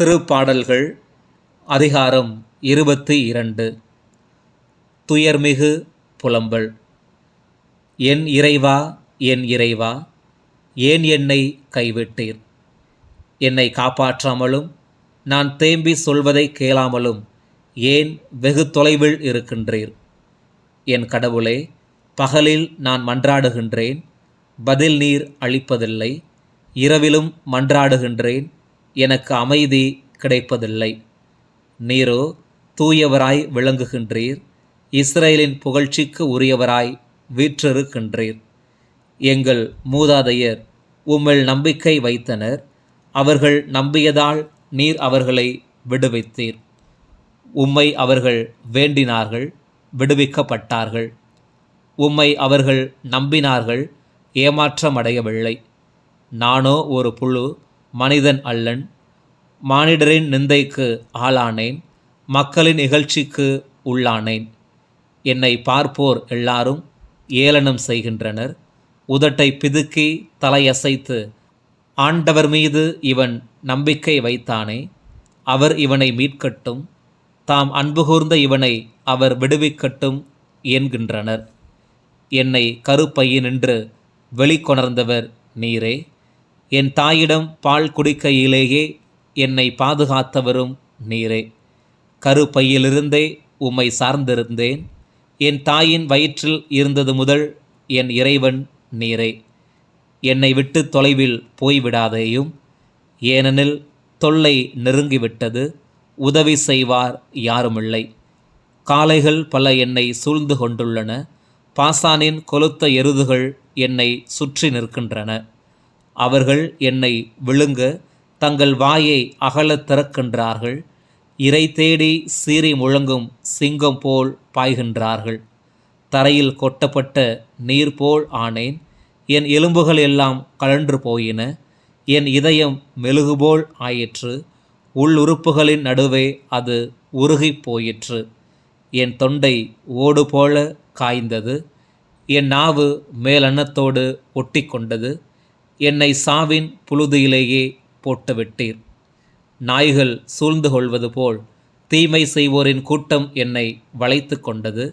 திருப்பாடல்கள் அதிகாரம் இருபத்தி இரண்டு. துயர்மிகு புலம்பல். என் இறைவா என் இறைவா ஏன் என்னை கைவிட்டீர்? என்னை காப்பாற்றாமலும் நான் தேம்பி சொல்வதை கேளாமலும் ஏன் வெகு தொலைவில் இருக்கின்றீர்? என் கடவுளே பகலில் நான் மன்றாடுகின்றேன் பதில் நீர் அளிப்பதில்லை இரவிலும் மன்றாடுகின்றேன் எனக்கு அமைதி கிடைப்பதில்லை. நீரோ தூயவராய் விளங்குகின்றீர். இஸ்ரேலின் புகழ்ச்சிக்கு உரியவராய் வீற்றிருக்கின்றீர். எங்கள் மூதாதையர் உம்மில் நம்பிக்கை வைத்தனர். அவர்கள் நம்பியதால் நீர் அவர்களை விடுவித்தீர். உம்மை அவர்கள் வேண்டினார்கள் விடுவிக்கப்பட்டார்கள். உம்மை அவர்கள் நம்பினார்கள் ஏமாற்றமடையவில்லை. நானோ ஒரு புழு மனிதன் அல்லன். மானிடரின் நிந்தைக்கு ஆளானேன். மக்களின் இகழ்ச்சிக்கு உள்ளானேன். என்னை பார்ப்போர் எல்லாரும் ஏளனம் செய்கின்றனர். உதட்டை பிதுக்கி தலையசைத்து ஆண்டவர் மீது இவன் நம்பிக்கை வைத்தானே. அவர் இவனை மீட்கட்டும். தாம் அன்பு கூர்ந்த இவனை அவர் விடுவிக்கட்டும் என்கின்றனர். என்னை கருப்பையினின்று வெளிக்கொணர்ந்தவர் நீரே. என் தாயிடம் பால் குடிக்கையிலேயே என்னை பாதுகாத்தவரும் நீரே. கருப்பையிலிருந்தே உம்மை சார்ந்திருந்தேன். என் தாயின் வயிற்றில் இருந்தது முதல் என் இறைவன் நீரே. என்னை விட்டு தொலைவில் போய்விடாதேயும் ஏனெனில் தொல்லை நெருங்கிவிட்டது உதவி செய்வார் யாருமில்லை. காளைகள் பல என்னை சூழ்ந்து கொண்டுள்ளன பாசானின் கொலுத்த எருதுகள் என்னை சுற்றி நிற்கின்றன. அவர்கள் என்னை விழுங்க தங்கள் வாயை அகலத் திறக்கின்றார்கள் இறை தேடி சீறி முழங்கும் சிங்கம் போல் பாய்கின்றார்கள். தரையில் கொட்டப்பட்ட நீர் போல் ஆனேன் என் எலும்புகள் எல்லாம் கழன்று போயின என் இதயம் மெழுகுபோல் ஆயிற்று உள் உறுப்புகளின் நடுவே அது உருகிப் போயிற்று. என் தொண்டை ஓடு போல காய்ந்தது என் நாவு மேலன்னத்தோடு ஒட்டி கொண்டது என்னை சாவின் புழுதியிலேயே போட்டுவிட்டீர். நாய்கள் சூழ்ந்து கொள்வது போல் தீமை செய்வோரின் கூட்டம் என்னை வளைத்து கொண்டது.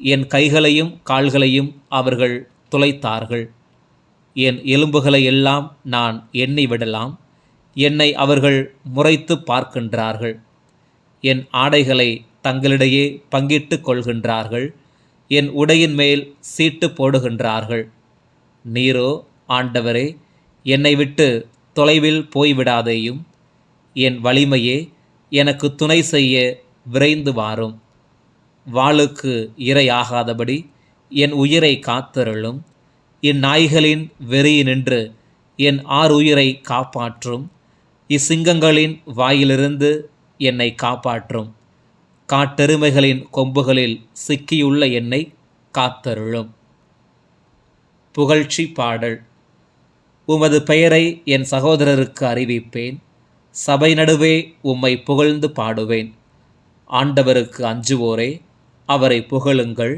என் கைகளையும் கால்களையும் அவர்கள் துளைத்தார்கள். என் எலும்புகளை எல்லாம் நான் எண்ணி விடலாம். என்னை அவர்கள் முறைத்து பார்க்கின்றார்கள். என் ஆடைகளை தங்களிடையே பங்கிட்டு கொள்கின்றார்கள். என் உடையின் மேல் சீட்டு போடுகின்றார்கள். நீரோ ஆண்டவரே என்னை விட்டு தொலைவில் போய்விடாதேயும் என் வலிமையே எனக்கு துணை செய்ய விரைந்து வாரும். வாளுக்கு இரையாகாதபடி என் உயிரை காத்தருளும். இந்நாய்களின் வெறி நின்று என் ஆறுயிரை காப்பாற்றும். இச்சிங்கங்களின் வாயிலிருந்து என்னை காப்பாற்றும். காட்டெருமைகளின் கொம்புகளில் சிக்கியுள்ள என்னை காத்தருளும். புகழ்ச்சி பாடல். உமது பெயரை என் சகோதரருக்கு அறிவிப்பேன். சபை நடுவே உம்மை புகழ்ந்து பாடுவேன். ஆண்டவருக்கு அஞ்சுவோரே அவரை புகழுங்கள்.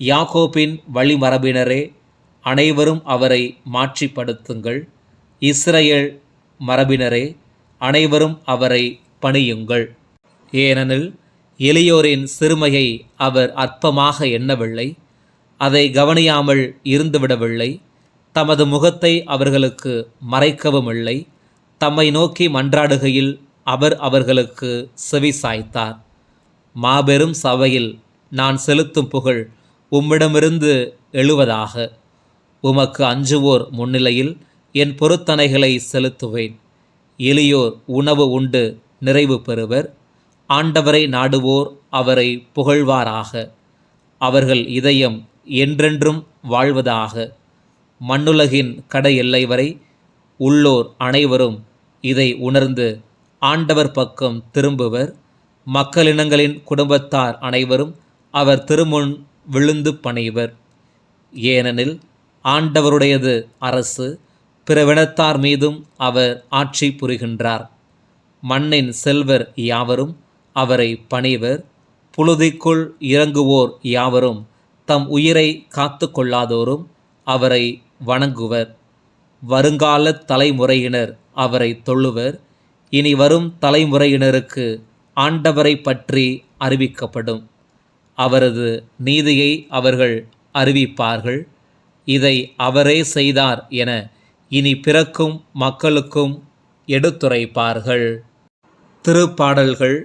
யாகோபின் வழிமரபினரே அனைவரும் அவரை மாற்றிப்படுத்துங்கள் இஸ்ரேல் மரபினரே அனைவரும் அவரை பணியுங்கள். ஏனெனில் எளியோரின் சிறுமையை அவர் அற்பமாக எண்ணவில்லை. அதை கவனியாமல் இருந்துவிடவில்லை. தமது முகத்தை அவர்களுக்கு மறைக்கவும் இல்லை தம்மை நோக்கி மன்றாடுகையில் அவர் அவர்களுக்கு செவி சாய்த்தார். மாபெரும் சபையில் நான் செலுத்தும் புகழ் உம்மிடமிருந்து எழுவதாக. உமக்கு அஞ்சுவோர் முன்னிலையில் என் பொருத்தனைகளை செலுத்துவேன். எளியோர் உணவு உண்டு நிறைவு பெறுவர். ஆண்டவரை நாடுவோர் அவரை புகழ்வாராக. அவர்கள் இதயம் என்றென்றும் வாழ்வதாக. மண்ணுலகின் கடை எல்லை வரை உள்ளோர் அனைவரும் இதை உணர்ந்து ஆண்டவர் பக்கம் திரும்புவர். மக்களினங்களின் குடும்பத்தார் அனைவரும் அவர் திருமுன் விழுந்து பணிவர். ஏனெனில் ஆண்டவருடையது அரசு பிறவினத்தார் மீதும் அவர் ஆட்சி புரிகின்றார். மண்ணின் செல்வர் யாவரும் அவரை பணிவர். புழுதிக்குள் இறங்குவோர் யாவரும் தம் உயிரை காத்து கொள்ளாதோரும் அவரை வணங்குவர். வருங்கால தலைமுறையினர் அவரை தொழுவர். இனி வரும் தலைமுறையினருக்கு ஆண்டவரை பற்றி அறிவிக்கப்படும். அவரது நீதியை அவர்கள் அறிவிப்பார்கள். இதை அவரே செய்தார் என இனி பிறக்கும் மக்களுக்கும் எடுத்துரைப்பார்கள். திருப்பாடல்கள்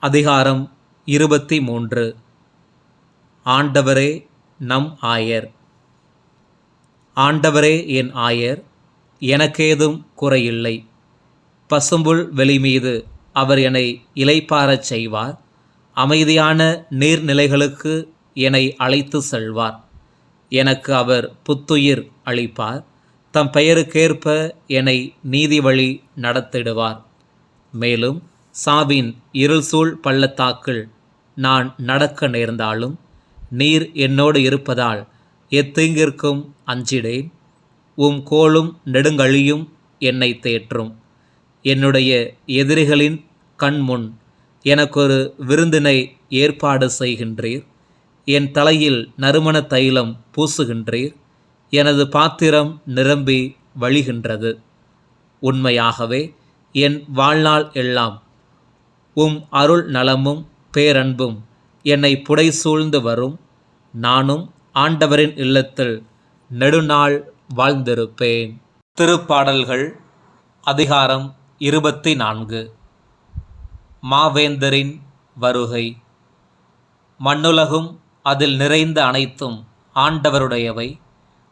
அதிகாரம் இருபத்தி மூன்று. ஆண்டவரே நம் ஆயர். ஆண்டவரே என் ஆயர் எனக்கேதும் குறையில்லை. பசும்புல் வெளி மீது அவர் என்னை இலைப்பாரச் செய்வார். அமைதியான நீர்நிலைகளுக்கு என்னை அழைத்து செல்வார். எனக்கு அவர் புத்துயிர் அளிப்பார். தம் பெயருக்கேற்ப என்னை நீதி வழி நடத்திடுவார். மேலும் சாவின் இருள் சூழ் பள்ளத்தாக்கில் நான் நடக்க நேர்ந்தாலும் நீர் என்னோடு இருப்பதால் எத்தீங்கிற்கும் அஞ்சிடேன். உம் கோலும் நெடுங்கழியும் என்னை தேற்றும். என்னுடைய எதிரிகளின் கண்முன் எனக்கொரு விருந்தினை ஏற்பாடு செய்கின்றீர். என் தலையில் நறுமண தைலம் பூசுகின்றீர். எனது பாத்திரம் நிரம்பி வழிகின்றது. உண்மையாகவே என் வாழ்நாள் எல்லாம் உம் அருள் நலமும் பேரன்பும் என்னை புடை சூழ்ந்து வரும். நானும் ஆண்டவரின் இல்லத்தில் நெடுநாள் வாழ்ந்திருப்பேன். திருப்பாடல்கள் அதிகாரம் இருபத்தி நான்கு மாவேந்தரின் வருகை. மண்ணுலகும் அதில் நிறைந்த அனைத்தும் ஆண்டவருடையவை.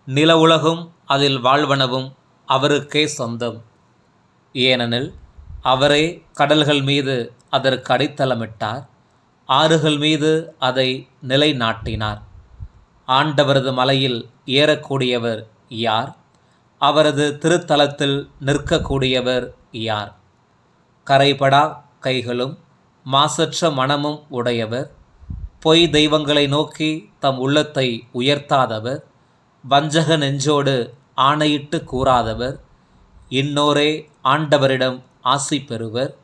நில உலகும் அதில் வாழ்வனவும் அவருக்கே சொந்தம். ஏனெனில் அவரே கடல்கள் மீது அதற்கு அடித்தளமிட்டார். ஆறுகள் மீது அதை நிலைநாட்டினார். ஆண்டவரது மலையில் ஏறக்கூடியவர் யார்? அவரது திருத்தலத்தில் நிற்கக்கூடியவர் யார்? கரைபடா கைகளும் மாசற்ற மனமும் உடையவர். பொய் தெய்வங்களை நோக்கி தம் உள்ளத்தை உயர்த்தாதவர். வஞ்சக நெஞ்சோடு ஆணையிட்டு கூறாதவர். இன்னோரே ஆண்டவரிடம் ஆசி பெறுவர்.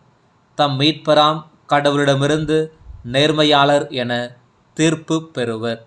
தம் மீட்பராம் கடவுளிடமிருந்து நேர்மையாளர் என தீர்ப்பு பெறுவர்.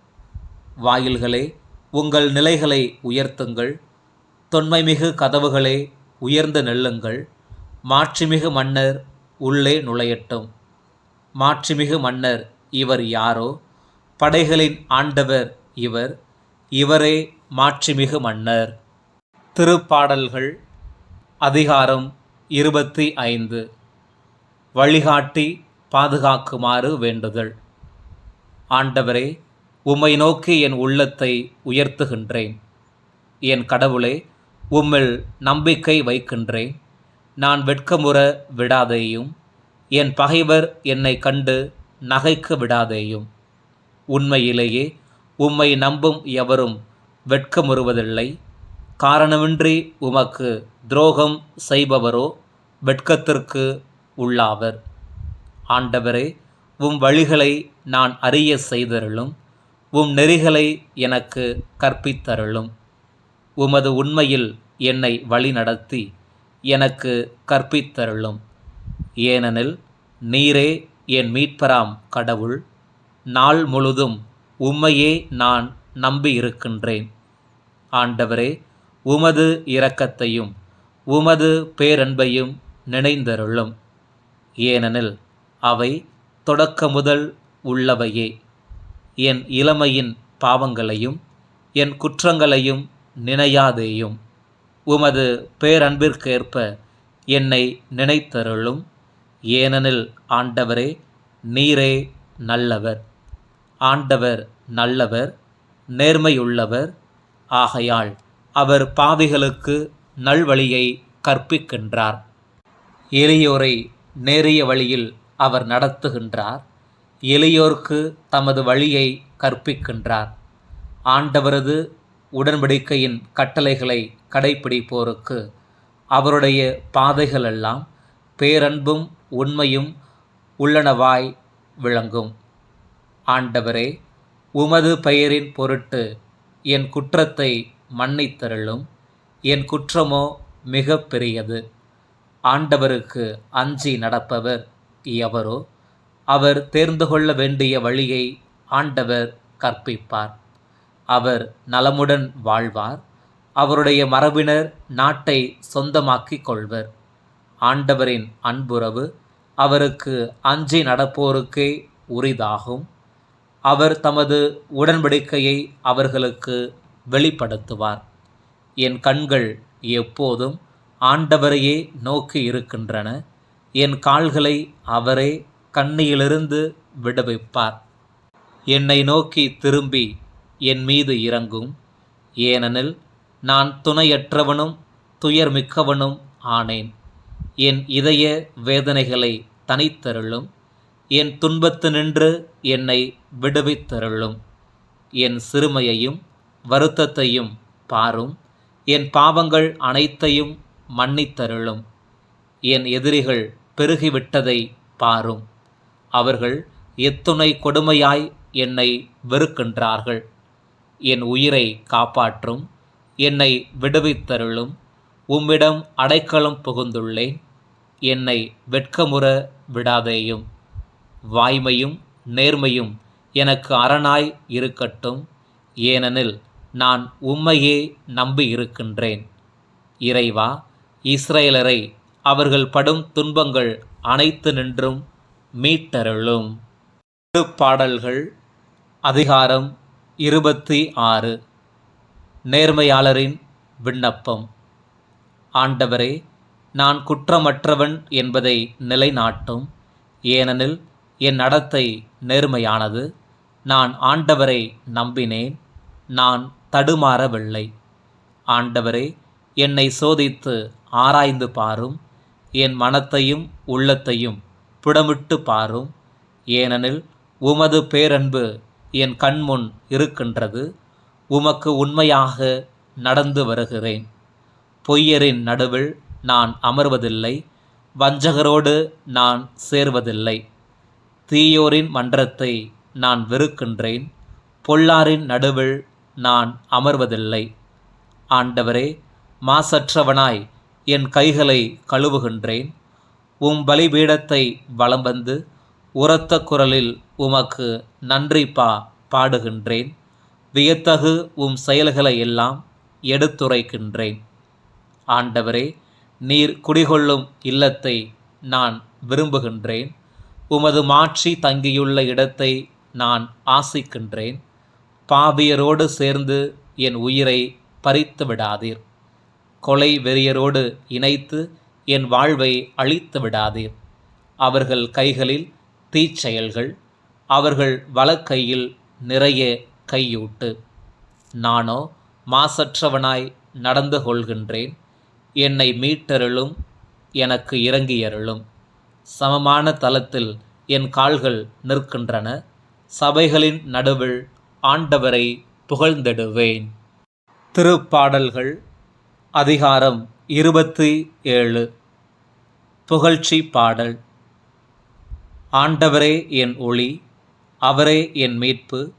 வாயில்களே உங்கள் நிலைகளை உயர்த்துங்கள். தொன்மைமிகு கதவுகளே உயர்ந்து நெல்லுங்கள். மாட்சிமிகு மன்னர் உள்ளே நுழையட்டும். மாட்சிமிகு மன்னர் இவர் யாரோ? படைகளின் ஆண்டவர் இவர். இவரே மாட்சிமிகு மன்னர். திருப்பாடல்கள் அதிகாரம் இருபத்தி ஐந்து வழிகாட்டி பாதுகாக்குமாறு வேண்டுதல். ஆண்டவரே உம்மை நோக்கி என் உள்ளத்தை உயர்த்துகின்றேன். என் கடவுளே உம்மில் நம்பிக்கை வைக்கின்றேன். நான் வெட்கமுற விடாதேயும் என் பகைவர் என்னை கண்டு நகைக்க விடாதேயும். உண்மையிலேயே உம்மை நம்பும் எவரும் வெட்கமுறுவதில்லை. காரணமின்றி உமக்கு துரோகம் செய்பவரோ வெட்கத்திற்கு உள்ளாவர். ஆண்டவரே உம் வழிகளை நான் அறிய செய்தருளும். உம் நெறிகளை எனக்கு கற்பித்தருளும். உமது உண்மையில் என்னை வழிநடத்தி எனக்கு கற்பித்தருளும். ஏனெனில் நீரே என் மீட்பராம் கடவுள். நாள் முழுதும் உம்மையே நான் நம்பியிருக்கின்றேன். ஆண்டவரே உமது இரக்கத்தையும் உமது பேரன்பையும் நினைந்தருளும். ஏனெனில் அவை தொடக்க முதல் உள்ளவையே. என் இளமையின் பாவங்களையும் என் குற்றங்களையும் நினையாதேயும். உமது பேரன்பிற்கேற்ப என்னை நினைத்தருளும். ஏனெனில் ஆண்டவரே நீரே நல்லவர். ஆண்டவர் நல்லவர் நேர்மையுள்ளவர். ஆகையால் அவர் பாவிகளுக்கு நல்வழியை கற்பிக்கின்றார். எளியோரை நேரிய வழியில் அவர் நடத்துகின்றார். எளியோர்க்கு தமது வழியை கற்பிக்கின்றார். ஆண்டவரது உடன்படிக்கையின் கட்டளைகளை கடைப்பிடிப்போருக்கு அவருடைய பாதைகளெல்லாம் பேரன்பும் உண்மையும் உள்ளனவாய் விளங்கும். ஆண்டவரே உமது பெயரின் பொருட்டு என் குற்றத்தை மன்னித்தருளும். என் குற்றமோ மிக பெரியது. ஆண்டவருக்கு அஞ்சி நடப்பவர் எவரோ? அவர் தேர்ந்து கொள்ள வேண்டிய வழியை ஆண்டவர் கற்பிப்பார். அவர் நலமுடன் வாழ்வார். அவருடைய மரபினர் நாட்டை சொந்தமாக்கிக் கொள்வர். ஆண்டவரின் அன்புறவு அவருக்கு அஞ்சி நடப்போருக்கே உரிதாகும். அவர் தமது உடன்படிக்கையை அவர்களுக்கு வெளிப்படுத்துவார். என் கண்கள் எப்போதும் ஆண்டவரையே நோக்கி இருக்கின்றன. என் கால்களை அவரே கண்ணியிலிருந்து விடுவிப்பார். என்னை நோக்கி திரும்பி என் மீது இறங்கும். ஏனெனில் நான் துணையற்றவனும் துயர்மிக்கவனும் ஆனேன். என் இதய வேதனைகளை தனித்தருளும். என் துன்பத்து நின்று என்னை விடுவித்தருளும். என் சிறுமையையும் வருத்தத்தையும் பாரும். என் பாவங்கள் அனைத்தையும் மன்னித்தருளும். என் எதிரிகள் பெருகிவிட்டதை பாரும். அவர்கள் எத்துணை கொடுமையாய் என்னை வெறுக்கின்றார்கள். என் உயிரை காப்பாற்றும் என்னை விடுவித்தருளும் உம்மிடம் அடைக்கலம் புகுந்துள்ளேன். என்னை வெட்கமுற விடாதேயும். வாய்மையும் நேர்மையும் எனக்கு அரணாய் இருக்கட்டும். ஏனெனில் நான் உம்மையே நம்பி இருக்கின்றேன். இறைவா இஸ்ரேலரை அவர்கள் படும் துன்பங்கள் அனைத்து நின்றும் மீட்டருளும். பாடல்கள் அதிகாரம் இருபத்தி ஆறு. நேர்மையாளரின் விண்ணப்பம். ஆண்டவரே நான் குற்றமற்றவன் என்பதை நிலைநாட்டும். ஏனெனில் என் நடத்தை நேர்மையானது. நான் ஆண்டவரை நம்பினேன். நான் தடுமாறவில்லை. ஆண்டவரே என்னை சோதித்து ஆராய்ந்து பாரும். என் மனத்தையும் உள்ளத்தையும் புடமிட்டு பாரும். ஏனெனில் உமது பேரன்பு என் கண்முன் இருக்கின்றது. உமக்கு உண்மையாக நடந்து வருகிறேன். பொய்யரின் நடுவில் நான் அமர்வதில்லை. வஞ்சகரோடு நான் சேர்வதில்லை. தீயோரின் மன்றத்தை நான் வெறுக்கின்றேன். பொல்லாரின் நடுவில் நான் அமர்வதில்லை. ஆண்டவரே மாசற்றவனாய் என் கைகளை கழுவுகின்றேன். உம் பலிபீடத்தை வலம் வந்து உரத்த குரலில் உமக்கு நன்றி பா பாடுகின்றேன். வியத்தகு உம் செயல்களை எல்லாம் எடுத்துரைக்கின்றேன். ஆண்டவரே நீர் குடிகொள்ளும் இல்லத்தை நான் விரும்புகின்றேன். உமது மாட்சி தங்கியுள்ள இடத்தை நான் ஆசிக்கின்றேன். பாவியரோடு சேர்ந்து என் உயிரை பறித்து விடாதீர். கொலை வெறியரோடு இணைத்து என் வாழ்வை அழித்து விடாதீர் அவர்கள் கைகளில் தீச்செயல்கள் அவர்கள் வலக்கையில் நிறைய கையூட்டு. நானோ மாசற்றவனாய் நடந்து கொள்கின்றேன். என்னை மீட்டருளும் எனக்கு இறங்கியருளும். சமமான தலத்தில் என் கால்கள் நிற்கின்றன. சபைகளின் நடுவில் ஆண்டவரை புகழ்ந்திடுவேன். திருப்பாடல்கள் அதிகாரம் இருபத்தி ஏழு. புகழ்ச்சி பாடல். ஆண்டவரே என் ஒளி அவரே என் மீட்பு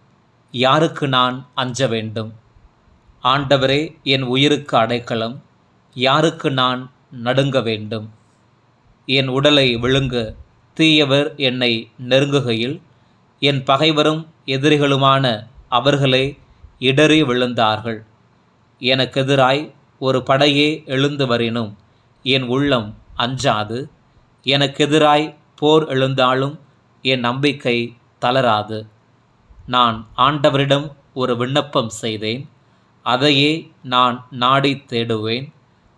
யாருக்கு நான் அஞ்ச வேண்டும்? ஆண்டவரே என் உயிருக்கு அடைக்கலம் யாருக்கு நான் நடுங்க வேண்டும்? என் உடலை விழுங்க தீயவர் என்னை நெருங்குகையில் என் பகைவரும் எதிரிகளுமான அவர்களே இடறி விழுந்தார்கள். எனக்கெதிராய் ஒரு படையே எழுந்து வரினும் என் உள்ளம் அஞ்சாது. எனக்கெதிராய் போர் எழுந்தாலும் என் நம்பிக்கை தளராது. நான் ஆண்டவரிடம் ஒரு விண்ணப்பம் செய்தேன். அதையே நான் நாடி தேடுவேன்.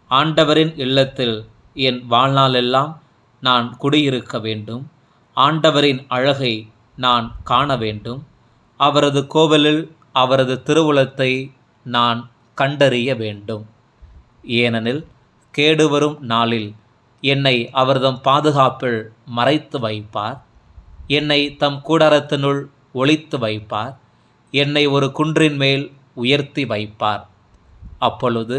ஆண்டவரின் இல்லத்தில் என் வாழ்நாளெல்லாம் நான் குடியிருக்க வேண்டும். ஆண்டவரின் அழகை நான் காண வேண்டும். அவரது கோவிலில் அவரது திருவுளத்தை நான் கண்டறிய வேண்டும். ஏனெனில் கேடு வரும் நாளில் என்னை அவர்தம் பாதுகாப்பில் மறைத்து வைப்பார். என்னை தம் கூடாரத்தினுள் ஒழித்து வைப்பார். என்னை ஒரு குன்றின் மேல் உயர்த்தி வைப்பார். அப்பொழுது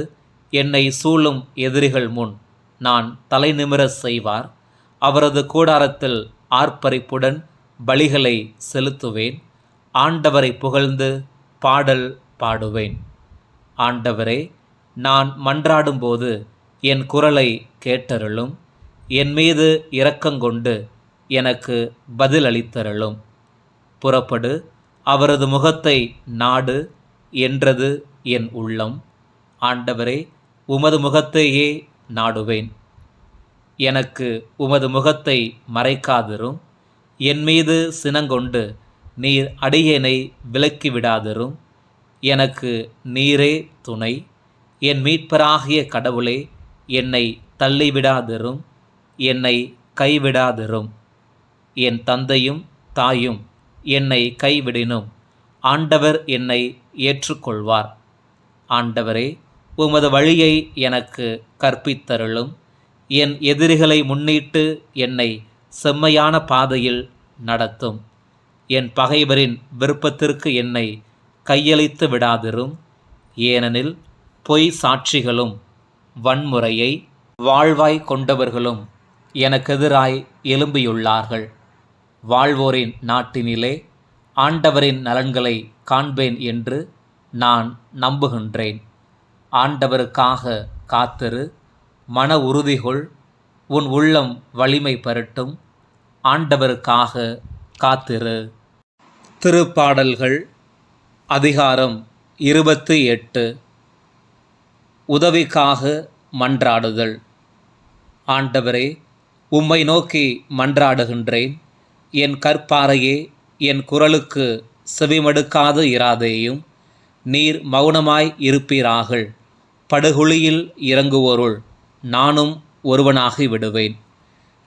என்னை சூழும் எதிரிகள் முன் நான் தலை நிமிர செய்வார். அவரது கூடாரத்தில் ஆர்ப்பரிப்புடன் பலிகளை செலுத்துவேன். ஆண்டவரை புகழ்ந்து பாடல் பாடுவேன். ஆண்டவரே நான் மன்றாடும்போது என் குரலை கேட்டருளும். என் மீது இரக்கங்கொண்டு எனக்கு பதிலளித்தருளும். புறப்படு அவரது முகத்தை நாடு என்றது என் உள்ளம். ஆண்டவரே உமது முகத்தையே நாடுவேன். எனக்கு உமது முகத்தை மறைக்காதிரும். என் மீது சினங்கொண்டு நீர் அடியேனை விலக்கிவிடாதிரும். எனக்கு நீரே துணை. என் மீட்பராகிய கடவுளே என்னை தள்ளிவிடாதிரும் என்னை கைவிடாதிரும். என் தந்தையும் தாயும் என்னை கைவிடினும். ஆண்டவர் என்னை ஏற்றுக்கொள்வார். ஆண்டவரே உமது வழியை எனக்கு கற்பித்தருளும். என் எதிரிகளை முன்னிட்டு என்னை செம்மையான பாதையில் நடத்தும். என் பகைவரின் விருப்பத்திற்கு என்னை கையளித்து விடாதிரும். ஏனெனில் பொய் சாட்சிகளும் வன்முறையை வாழ்வாய் கொண்டவர்களும் எனக்கெதிராய் எழும்பியுள்ளார்கள். வாழ்வோரின் நாட்டினிலே ஆண்டவரின் நலன்களை காண்பேன் என்று நான் நம்புகின்றேன். ஆண்டவருக்காக காத்திரு மன உறுதிகொள் உன் உள்ளம் வலிமை பெறட்டும் ஆண்டவருக்காக காத்திரு. திருப்பாடல்கள் அதிகாரம் இருபத்தி எட்டு. உதவிக்காக மன்றாடுதல். ஆண்டவரே உம்மை நோக்கி மன்றாடுகின்றேன். என் கற்பாறையே என் குரலுக்கு செவிமடுக்காது இராதேயும். நீர் மௌனமாய் இருப்பீராகள் படுகுழியில் இறங்குவோருள் நானும் ஒருவனாகி விடுவேன்.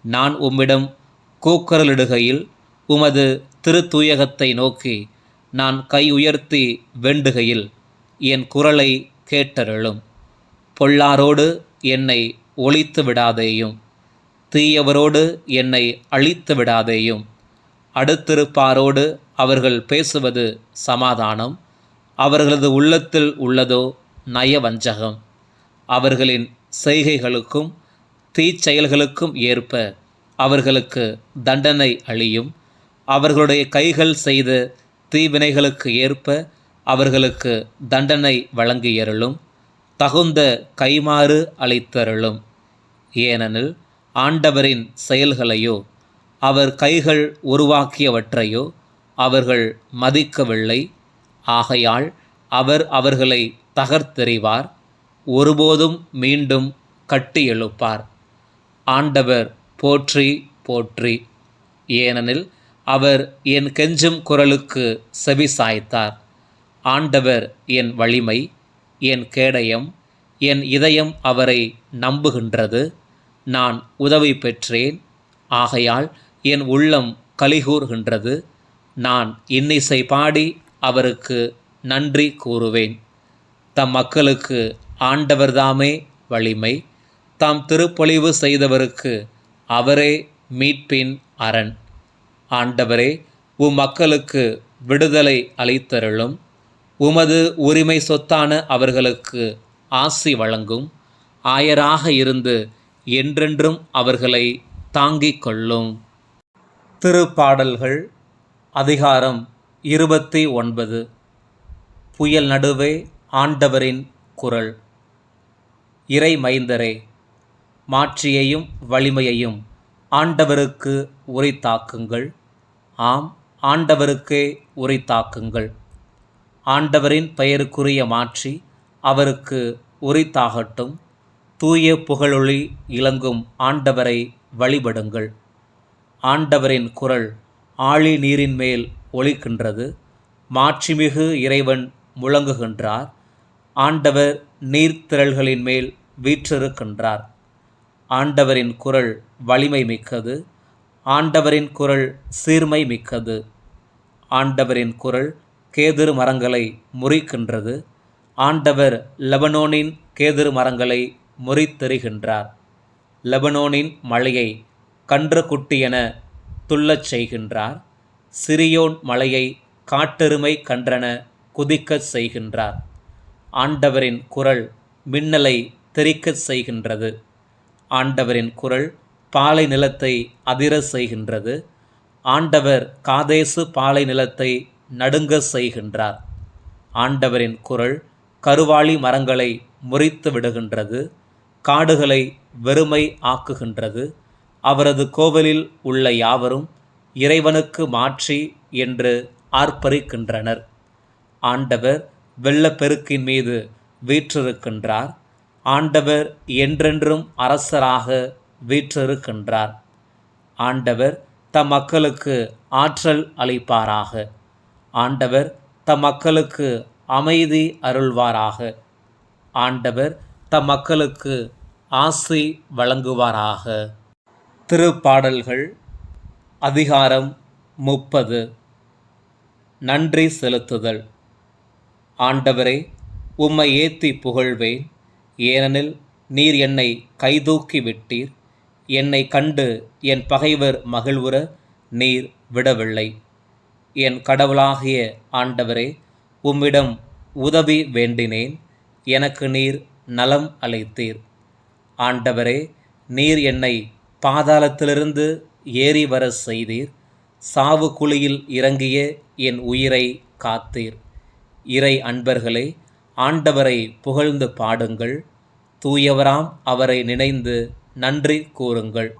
நான் உம்மிடம் கூக்குரலிடுகையில் உமது திருத்துயகத்தை நோக்கி நான் கை உயர்த்தி வேண்டுகையில் என் குரலை கேட்டருளும். பொல்லாரோடு என்னை ஒழித்து விடாதேயும் தீயவரோடு என்னை அழித்து விடாதேயும் அடுத்திருப்பாரோடு அவர்கள் பேசுவது சமாதானம் அவர்களது உள்ளத்தில் உள்ளதோ நயவஞ்சகம். அவர்களின் செய்கைகளுக்கும் தீச்செயல்களுக்கும் ஏற்ப அவர்களுக்கு தண்டனை அழியும் அவர்களுடைய கைகள் செய்த தீவினைகளுக்கு ஏற்ப அவர்களுக்கு தண்டனை வழங்கியருளும். தகுந்த கைமாறு அளித்தருளும். ஏனெனில் ஆண்டவரின் செயல்களையோ அவர் கைகள் உருவாக்கியவற்றையோ அவர்கள் மதிக்கவில்லை. ஆகையால் அவர் அவர்களை தகர்த்தெறிவார் ஒருபோதும் மீண்டும் கட்டி எழுப்பார். ஆண்டவர் போற்றி போற்றி. ஏனெனில் அவர் என் கெஞ்சும் குரலுக்கு செவி சாய்த்தார். ஆண்டவர் என் வலிமை என் கேடயம் என் இதயம் அவரை நம்புகின்றது. நான் உதவி பெற்றேன். ஆகையால் என் உள்ளம் கலிகூர்கின்றது நான் இன்னிசை பாடி அவருக்கு நன்றி கூறுவேன். தம் மக்களுக்கு ஆண்டவர்தாமே வலிமை. தாம் திருப்பொழிவு செய்தவருக்கு அவரே மீட்பின் அரண். ஆண்டவரே உம் மக்களுக்கு விடுதலை அளித்தருளும். உமது உரிமை சொத்தான அவர்களுக்கு ஆசி வழங்கும். ஆயராக இருந்து என்றென்றும் அவர்களை தாங்கிக் கொள்ளும். திருப்பாடல்கள் அதிகாரம் இருபத்தி ஒன்பது. புயல் நடுவே ஆண்டவரின் குரல். இறை மைந்தரே மாட்சியையும் வலிமையையும் ஆண்டவருக்கு உரித்தாக்குங்கள். ஆம் ஆண்டவருக்கே உரித்தாக்குங்கள். ஆண்டவரின் பெயருக்குரிய மாற்றி அவருக்கு உரித்தாகட்டும். தூய புகழொளி இளங்கும் ஆண்டவரை வழிபடுங்கள். ஆண்டவரின் குரல் ஆழி நீரின் மேல் ஒழிக்கின்றது மாட்சிமிகு இறைவன் முழங்குகின்றார். ஆண்டவர் நீர்த்திரள்களின் மேல் வீற்றிருக்கின்றார். ஆண்டவரின் குரல் வலிமை மிக்கது. ஆண்டவரின் குரல் சீர்மை மிக்கது. ஆண்டவரின் குரல் கேதுரு மரங்களை முறிக்கின்றது. ஆண்டவர் லெபனோனின் கேதுரு மரங்களை முறித்தெறிகின்றார். லெபனோனின் மலையை கன்று குட்டியென துள்ளச் செய்கின்றார். சிறியோன் மலையை காட்டெருமை கன்றென குதிக்கச் செய்கின்றார். ஆண்டவரின் குரல் மின்னலை தெரிக்கச் செய்கின்றது. ஆண்டவரின் குரல் பாலை நிலத்தை அதிர செய்கின்றது. ஆண்டவர் காதேசு பாலை நிலத்தை நடுங்க செய்கின்றார். ஆண்டவரின் குரல் கருவாளி மரங்களை முறித்து விடுகின்றது காடுகளை வெறுமை ஆக்குகின்றது. அவரது கோவிலில் உள்ள யாவரும் இறைவனுக்கு மாற்றி என்று ஆர்ப்பரிக்கின்றனர். ஆண்டவர் வெள்ளப்பெருக்கின் மீது வீற்றிருக்கின்றார். ஆண்டவர் என்றென்றும் அரசராக வீற்றிருக்கின்றார். ஆண்டவர் தம் மக்களுக்கு ஆற்றல் அளிப்பாராக. ஆண்டவர் தம் மக்களுக்கு அமைதி அருள்வாராக. ஆண்டவர் தம் மக்களுக்கு ஆசை வழங்குவாராக. திருப்பாடல்கள் அதிகாரம் முப்பது. நன்றி செலுத்துதல். ஆண்டவரே உம்மை ஏத்தி புகழ்வேன். ஏனெனில் நீர் என்னை கைதூக்கி விட்டீர். என்னை கண்டு என் பகைவர் மகிழ்வுற நீர் விடவில்லை. என் கடவுளாகிய ஆண்டவரே உம்மிடம் உதவி வேண்டினேன். எனக்கு நீர் நலம் அளித்தீர். ஆண்டவரே நீர் என்னை பாதாளத்திலிருந்து ஏறி வர செய்தீர். சாவு குழியில் இறங்கிய என் உயிரை காத்தீர். இறை அன்பர்களே ஆண்டவரை புகழ்ந்து பாடுங்கள். தூயவராம் அவரை நினைந்து நன்றி கூறுங்கள்.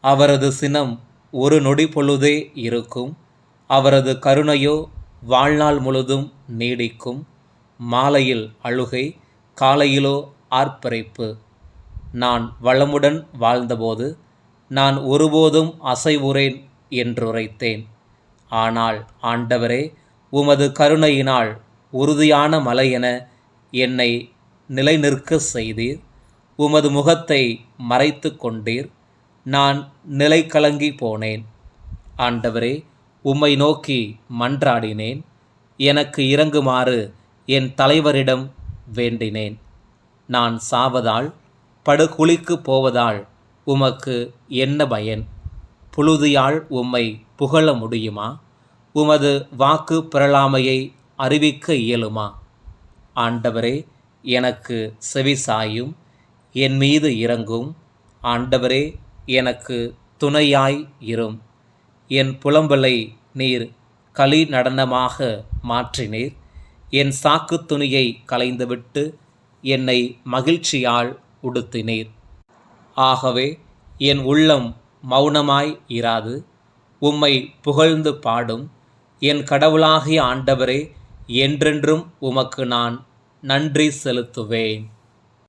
அவரது சினம் ஒரு நொடி பொழுதே இருக்கும். அவரது கருணையோ வாழ்நாள் முழுதும் நீடிக்கும். மாலையில் அழுகை காலையிலோ ஆர்ப்பரிப்பு. நான் வளமுடன் வாழ்ந்தபோது நான் ஒருபோதும் அசைவுறேன் என்றுரைத்தேன். ஆனால் ஆண்டவரே உமது கருணையினால் உறுதியான மலை என என்னை நிலைநிற்க செய்தீர். உமது முகத்தை மறைத்து கொண்டீர். நான் நிலை கலங்கி போனேன். ஆண்டவரே உம்மை நோக்கி மன்றாடினேன். எனக்கு இறங்குமாறு என் தலைவரிடம் வேண்டினேன். நான் சாவதால் படுகுழிக்கு போவதால் உமக்கு என்ன பயன்? புழுதியால் உம்மை புகழ முடியுமா? உமது வாக்கு பிறழாமையை அறிவிக்க இயலுமா? ஆண்டவரே எனக்கு செவிசாயும் என் மீது இறங்கும். ஆண்டவரே எனக்கு துணையாய் இரும். என் புலம்பலை நீர் களி நடனமாக மாற்றினீர். என் சாக்கு துணியை கலைந்துவிட்டு என்னை மகிழ்ச்சியால் உடுத்தினீர். ஆகவே என் உள்ளம் மௌனமாய் இராது. உம்மை புகழ்ந்து பாடும் என் கடவுளாகிய ஆண்டவரே என்றென்றும் உமக்கு நான் நன்றி செலுத்துவேன்.